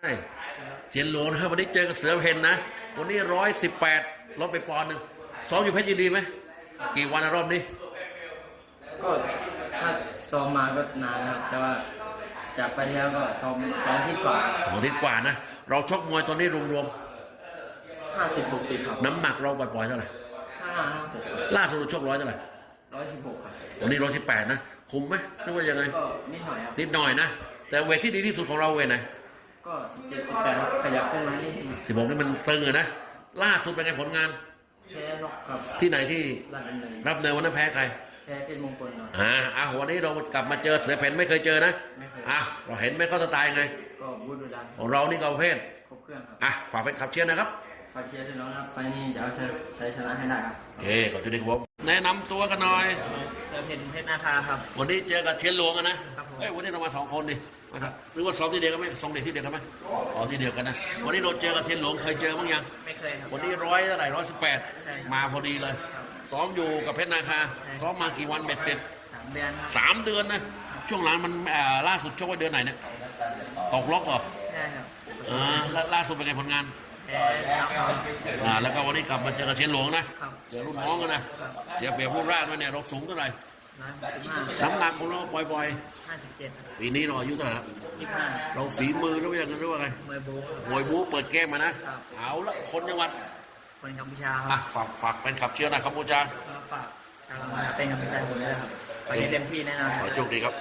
ใช่เทียนหลวงนะครับวันนี้เจอกับเสือเพนนะ วันนี้ร้อยสิบแปดลดไปปอนด์หนึ่งซ้อมอยู่เพชรยินดีไหม กี่วันนะรอบนี้ ก็ถ้าซ้อมมาก็นานนะครับ แต่ว่าจากไปแล้วก็ซ้อมซ้อมที่ก่อนสองอาทิตย์กว่านะ เราชกมวยตอนนี้รวมห้าสิบหกสิบครับๆน้ำหนักเราปล่อยๆเท่าไหร่ห้าห้าหกล่าสุดเราชกร้อยเท่าไหร่ร้อยสิบหกครับวันนี้ร้อยสิบแปดนะ คุมไหมหรือว่ายังไงก็นิดหน่อยครับนิดหน่อยนะ แต่เวทที่ดีที่สุดของเราเวทไหน ก็สิบเจ็ดสิบแปดครับขยับขึ้นมานิดนึงสิบหกนี่มันตึงอะนะ ล่าสุดเป็นไงผลงาน แพ้นกครับที่ไหนที่รัดดำเนินรับเนินวันนั้นแพ้ใคร แพ้เป็นมงคลหน่อยอ่าอะวันนี้เรากลับมาเจอเสือเพนไม่เคยเจอนะ ไม่เคย อะ เราเห็นไหมเขาสไตล์ไง ก็บูดูดันของเรานี่ก็ประเภท ครบเครื่องครับอะ ฝากแฟนคลับเชียร์นะครับฝากเชียร์ด้วยน้องครับไฟล์นี้จะเอาชัยชัยชนะให้ได้ครับ โอเคขอบคุณครับผมแนะนำตัวกันหน่อยเจ อเพนเพชรนาคาครับ วันนี้เจอกับเทียนหลวงอะนะครับผม เอ้ยวันนี้เรามาสองคนดินะครับหรือว่าซ้อมที่เดียวกันไหมซ้อมเด็กที่เดียวกันไหมอ๋อที่เดียวกันนะ วันนี้เราเจอกับเทียนหลวงเคยเจอบ้างยัง ไม่เคยครับ วันนี้ร้อยเท่าไหร่ร้อยสิบแปดใช่มาพอดีเลยซ้อมอยู่กับเพชรนาคาซ้อมมากี่วันเบ็ดเสร็จสามเดือนครับสามเดือนนะ ช่วงหลังมันเอ่อล่าสุดชกไว้เดือนไหนเนี่ย ตกล็อกเหรอใช่ครับเออล่าล่าสุดเป็นไงผลงาน แพ้แล้วครับอ่า แล้วก็วันนี้กลับมาเจอกับเทียนหลวงนะ ครับ เจอรุ่นน้องกันนะ เสียเปรียบรูปร่างด้วยเนี่ยเราสูงเท่าไหร่ร้อยสิบห้า น้ำหนักของเราปล่อยห้าสิบเจ็ดๆปีนี้เราอายุเท่าไหร่ครับยี่สิบห้าเราฝีมือหรือว่าอย่างนั้นหรือว่าไงมวยบู๊ครับมวยบู๊เปิดเกมมานะครับเอาละคนจังหวัด คนกัมพูชาคอะรับฝากฝากแฟนคลับเชียร์หนะกัมพูชาก็ฝากทางเป็นกำลังใจผมด้วยครับไปให้เต็มที่แน่นอนขอให้โชคดีครับ